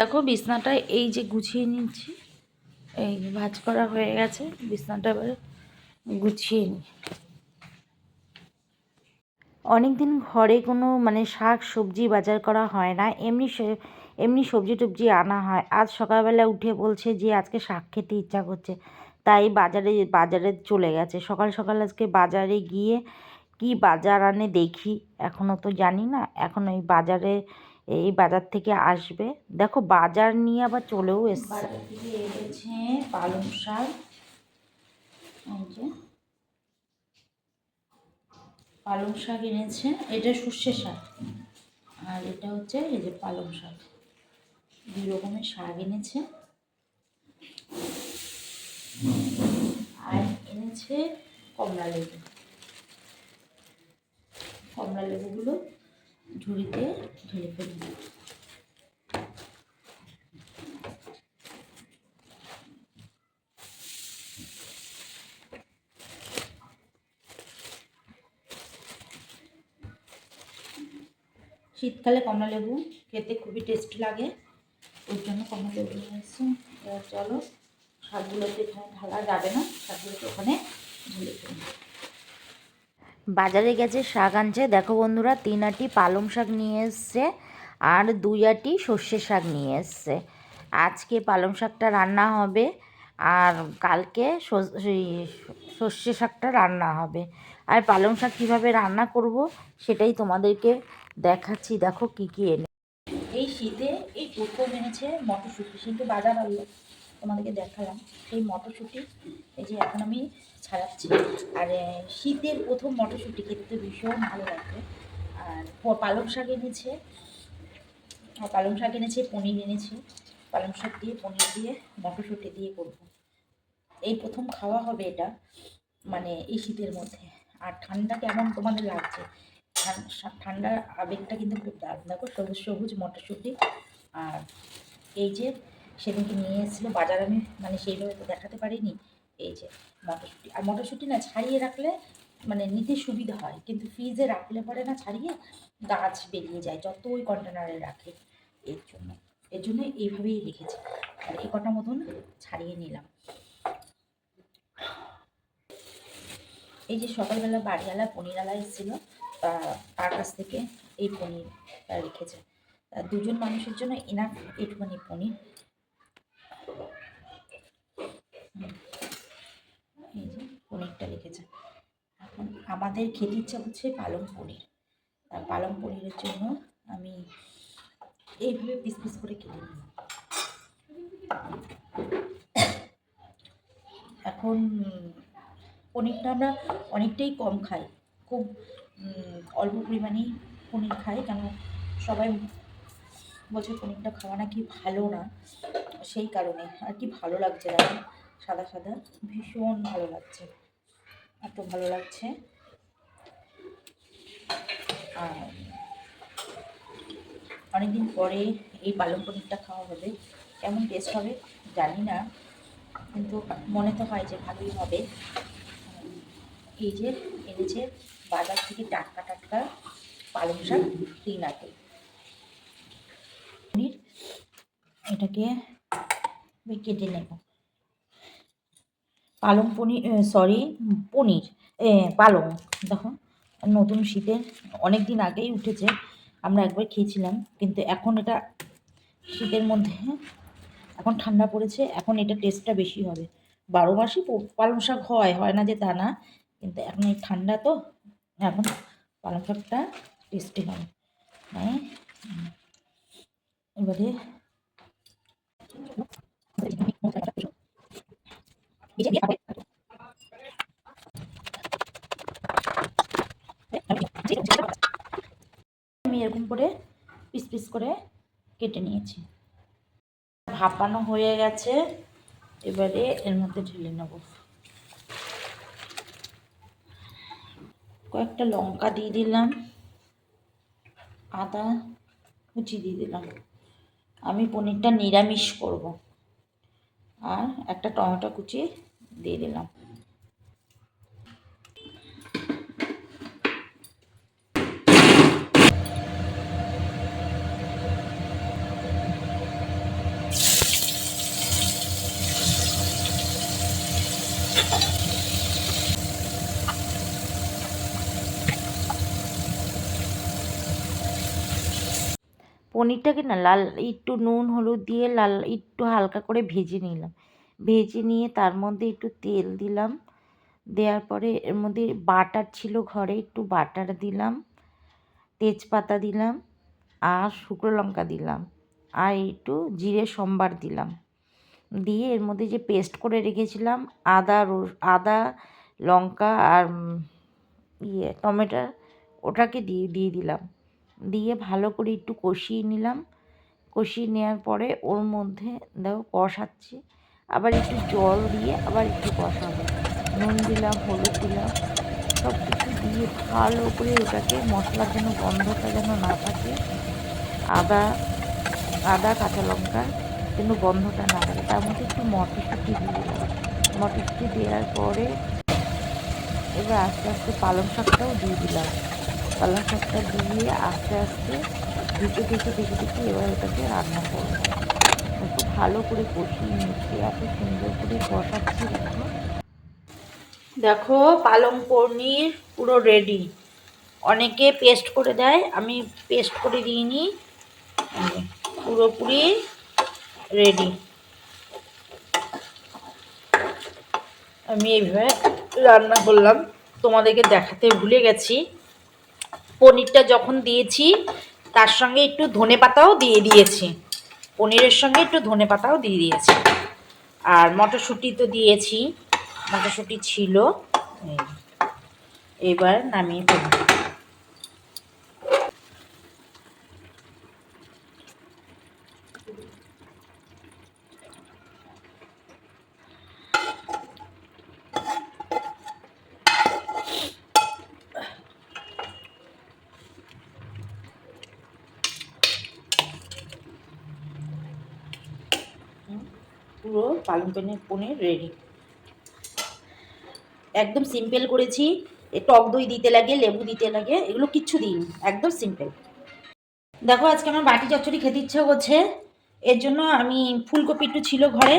দেখো বিছনাটা এই যে গুছিয়ে নিচ্ছি। এই ভাজ করা হয়ে গেছে, বিছনাটা এবার গুছিয়ে নিই। অনেকদিন ঘরে কোনো মানে শাক সবজি বাজার করা হয় না, এমনি এমনি সবজি টবজি আনা হয়। আজ সকালবেলা উঠে বলছে যে, আজকে শাক খেতে ইচ্ছা করছে, তাই বাজারে বাজারে চলে গেছে। সকাল সকাল আজকে বাজারে গিয়ে কি বাজার আনে দেখি এখনও তো জানি না। এখন ওই বাজারে এই বাজার থেকে আসবে। দেখো বাজার নিয়ে আবার চলেও এসছে। পালং শাক। পালং শাক এনেছে। এটা সর্ষে শাক। আর এটা হচ্ছে এই যে পালং শাক। দুই রকমের শাক এনেছে। আর এনেছে কমলা লেবু। কমলা লেবুগুলো ঝুড়িতে ঢেলে ফেলব। শীতকালে কমলা লেবু খেতে খুবই টেস্টি লাগে, ওর জন্য কমলা লেবু নিয়ে এসেছি। এবার চলো শাকগুলোতে এখানে ঢালা যাবে না, শাকগুলোকে ওখানে ঢেলে ফেলব। বাজারে গেছে শাক আনছে। দেখো বন্ধুরা, তিন আটি পালং শাক নিয়ে এসছে আর দুই আটি সর্ষে শাক নিয়ে এসছে। আজকে পালং শাকটা রান্না হবে আর কালকে সর্ষে শাকটা রান্না হবে। আর পালং শাক কীভাবে রান্না করব সেটাই তোমাদেরকে দেখাচ্ছি। দেখো কী কী এনে এই শীতে এই প্রথম এনেছে মটরশুঁটি। শীতে বাজার আনলো তোমাদেরকে দেখালাম, সেই মটরশুঁটি। এই যে এখন আমি ছাড়াচ্ছি। আর শীতের প্রথম মটরশুঁটি খেতে ভীষণ ভালো লাগবে আর পালং শাক এনেছে। আর পালং শাক এনেছে, পনির এনেছে। পালং শাক দিয়ে, পনির দিয়ে, মটরশুঁটি দিয়ে করব। এই প্রথম খাওয়া হবে এটা মানে এই শীতের মধ্যে। আর ঠান্ডা কেমন তোমাদের লাগছে? ঠান- ঠান্ডার আবেগটা কিন্তু খুব দারুণ। দেখো, সবুজ সবুজ মটরশুঁটি। আর এই যে সেদিনকে নিয়ে এসেছিল বাজার আমি মানে সেইভাবে তো দেখাতে পারিনি। এই যে মটরশুঁটি। আর মটরশুঁটি না ছাড়িয়ে রাখলে মানে নিতে সুবিধা হয়, কিন্তু ফ্রিজে রাখলে পরে না ছাড়িয়ে গাছ বেরিয়ে যায়, যত ওই কন্টেনারে রাখে। এর জন্য এর জন্য এইভাবেই রেখেছি। আর এই কটা মতন ছাড়িয়ে নিলাম। এই যে সকালবেলা বাড়িওয়ালা পনিরওয়ালা এসেছিল তার কাছ থেকে এই পনির রেখেছে। দুজন মানুষের জন্য এনাফ একটুখানি পনির হুম। এই যে পনিরটা রেখেছে এখন আমাদের খেতে ইচ্ছা হচ্ছে পালং পনির। আর পালং পনিরের জন্য আমি এইভাবে পিস পিস করে কেটে নিই। এখন পনিরটা আমরা অনেকটাই কম খাই। খুব অল্প পরিমাণেই পনির খাই। কেন সবাই বলছে পনিরটা খাওয়া নাকি ভালো না। সেই কারণে। আর কি ভালো লাগছে না সাদা সাদা। ভীষণ ভালো লাগছে। এত ভালো লাগছে। আর অনেকদিন পরে এই পালং পনিরটা খাওয়া হবে। কেমন টেস্ট হবে জানি না, কিন্তু মনে তো হয় যে ভালোই হবে। এই যে এনেছে বাজার থেকে টাটকা টাটকা পালং শাক তিন আটে। পনির, এটাকে কেটে নেব। পালং পনির সরি পনির। পালং। দেখো নতুন শীতের অনেক দিন আগেই উঠেছে। আমরা একবার খেয়েছিলাম কিন্তু এখন এটা শীতের মধ্যে এখন ঠান্ডা পড়েছে এখন এটা টেস্টটা বেশি হবে। বারো মাসই পালং শাক হয় হয় না যে তা না কিন্তু এখন এই ঠান্ডা তো এখন পালং শাকটা টেস্টি হবে। হ্যাঁ আমি এরকম করে পিস পিস করে কেটে নিয়েছি। ভাপানো হয়ে গেছে। এবারে এর মধ্যে ঢেলে নেব। কয়েকটা লঙ্কা দিয়ে দিলাম। আদা কুচি দিয়ে দিলাম। আমি পনিরটা নিরামিষ করব। আর একটা টমেটো কুচি দিয়ে দিলাম। পনিরটাকে না লাল, একটু নুন, হলুদ দিয়ে লাল, একটু হালকা করে ভেজে নিলাম। ভেজে নিয়ে তার মধ্যে একটু তেল দিলাম। দেওয়ার পরে এর মধ্যে বাটার ছিল ঘরে, একটু বাটার দিলাম, তেজপাতা দিলাম আর শুকনো লঙ্কা দিলাম আর একটু জিরে সম্বার দিলাম। দিয়ে এর মধ্যে যে পেস্ট করে রেখেছিলাম, আদা রস, আদা, লঙ্কা আর ইয়ে টমেটো, ওটাকে দিয়ে দিয়ে দিলাম। দিয়ে ভালো করে একটু কষিয়ে নিলাম। কষিয়ে নেওয়ার পরে ওর মধ্যে দেখো কষাচ্ছি। আবার একটু জল দিয়ে আবার একটু কষাবো। নুন দিলাম, হলুদ দিলাম সব কিছু দিয়ে ভালো করে ওটাকে মশলার যেন গন্ধটা যেন না থাকে, আদা আদা, কাঁচা লঙ্কা যেন গন্ধটা না থাকে। তার মধ্যে একটু মটরশুঁটি দিয়ে দিলাম। মটরশুঁটি দেওয়ার পরে এবার আস্তে আস্তে পালং শাকটাও দিয়ে দিলাম। পালং শাকটা দিয়ে আস্তে আস্তে, দেখে দেখে দেখে দেখে এবার ওটাকে রান্না করব। একটু ভালো করে কষিয়ে নিচ্ছি এত সুন্দর করে কষাচ্ছি। দেখো দেখো পালং পনির পুরো রেডি অনেকে পেস্ট করে দেয়, আমি পেস্ট করে দিইনি। পুরোপুরি রেডি আমি এইভাবে রান্না করলাম, তোমাদেরকে দেখাতে ভুলে গেছি। পনিরটা যখন দিয়েছি, তার সঙ্গে একটু ধনে পাতাও দিয়ে দিয়েছি। পনিরের সঙ্গে একটু ধনে পাতাও দিয়ে দিয়েছি আর মটরশুঁটি তো দিয়েছি, মটরশুঁটি ছিল। এবার নামিয়ে ফেলব পুরো পালং পনির পনির রেডি একদম সিম্পল করেছি। টক দই দিতে লাগে, লেবু দিতে লাগে, এগুলো কিচ্ছু দিইনি, একদম সিম্পল দেখো, আজকে আমার বাটি চচ্চড়ি খেতে ইচ্ছে করছে। এর জন্য আমি ফুলকপি একটু ছিল ঘরে,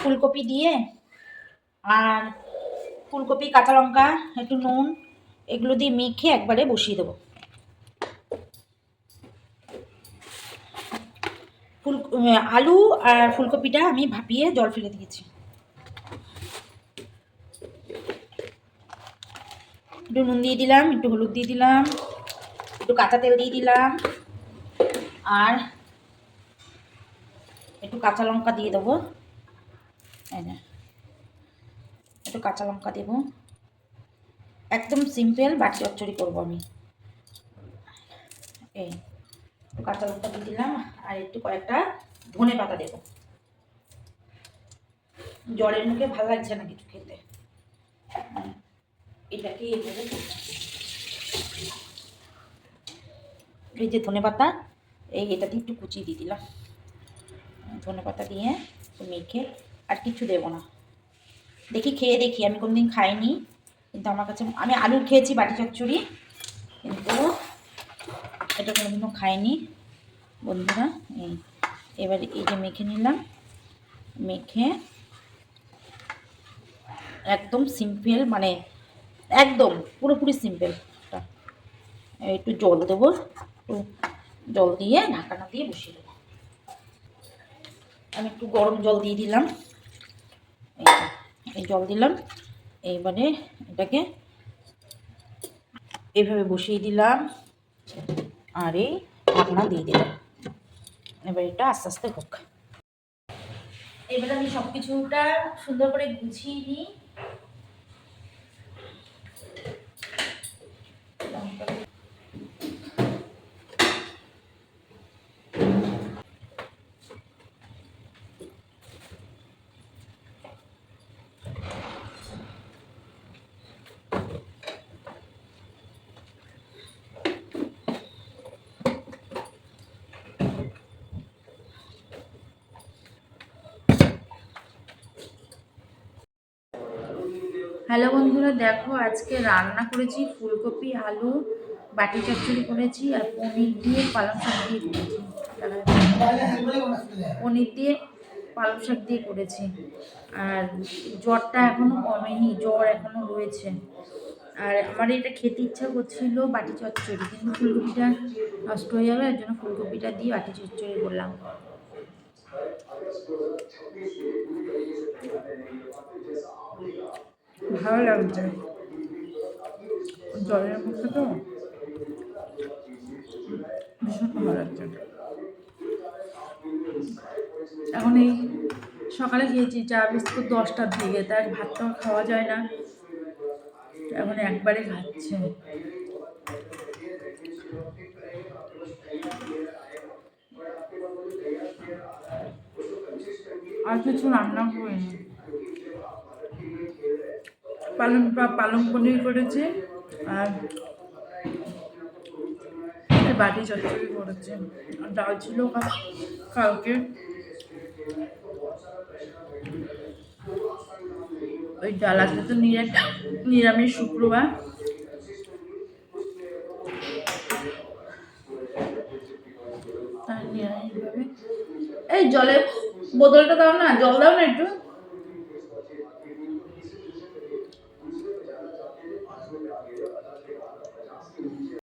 ফুলকপি দিয়ে, আর ফুলকপি, কাঁচা লঙ্কা, একটু নুন, এগুলো দিয়ে মেখে একবারে বসিয়ে দেবো। ফুল আলু আর ফুলকপিটা আমি ভাপিয়ে জল ফেলে দিয়েছি। একটু নুন দিয়ে দিলাম, একটু হলুদ দিয়ে দিলাম, একটু কাঁচা তেল দিয়ে দিলাম, আর একটু কাঁচা লঙ্কা দিয়ে দেবো। একটু কাঁচা লঙ্কা দেবো। একদম সিম্পল বাটি চচ্চড়ি করব আমি। এই। কাঁচা লঙ্কা দিয়ে দিলাম, আর একটু কয়েকটা ধনে পাতা দেবো। জলের মুখে ভালো লাগছে না কিছু খেতে। এটাকে এভাবে এই যে ধনে পাতা, এই এটা দিয়ে একটু কুচিয়ে দিয়ে দিলাম। ধনে পাতা দিয়ে মেখে আর কিছু দেবো না। দেখি, খেয়ে দেখি। আমি কোনদিন খাইনি, কিন্তু আমার কাছে, আমি আলুর খেয়েছি বাটি চচ্চড়ি, কিন্তু এটা কোনোদিনও খাইনি। বন্ধুরা, এই, এবার এই যে মেখে নিলাম। মেখে একদম সিম্পল মানে একদম পুরোপুরি সিম্পল একটু জল দেবো, একটু জল দিয়ে ঢাকানা দিয়ে বসিয়ে দেবো। আমি একটু গরম জল দিয়ে দিলাম। এই জল দিলাম। এইবারে এটাকে এইভাবে বসিয়ে দিলাম। আর এই ঢাকনা দিয়ে দিলাম। এবার এটা আস্তে আস্তে হোক। এবার আমি সব কিছুটা সুন্দর করে গুছিয়ে নিই। হ্যালো বন্ধুরা, দেখো আজকে রান্না করেছি ফুলকপি, আলু, বাটি চচ্চড়ি করেছি আর পনির দিয়ে পালং শাক দিয়ে করেছি। পনির দিয়ে পালং শাক দিয়ে করেছি। আর জ্বরটা এখনও কমেনি, জ্বর এখনও রয়েছে। আর আমার এটা খেতে ইচ্ছা করছিল বাটি চচ্চড়ি, কিন্তু ফুলকপিটা নষ্ট হয়ে যাবে, এর জন্য ফুলকপিটা দিয়ে বাটি চচ্চড়ি করলাম। ভালো লাগছে। জলের মধ্যে তো ভীষণ ভালো লাগছে। এখন এই সকালে খেয়েছি চা, বিস্কুট দশটার দিকে, তাই ভাতটা খাওয়া যায় না। এখন একবারে খাচ্ছে। আর কিছু রান্না করিনি পালং পালং পনির করেছে আর বাটি চচ্চড়ি করেছে। আর ডাল ছিল কালকে। ওই ডাল আজকে তো নিরা- নিরামিষ শুক্রবার। এই জলের বোতলটা দাও না, জল দাও না একটু।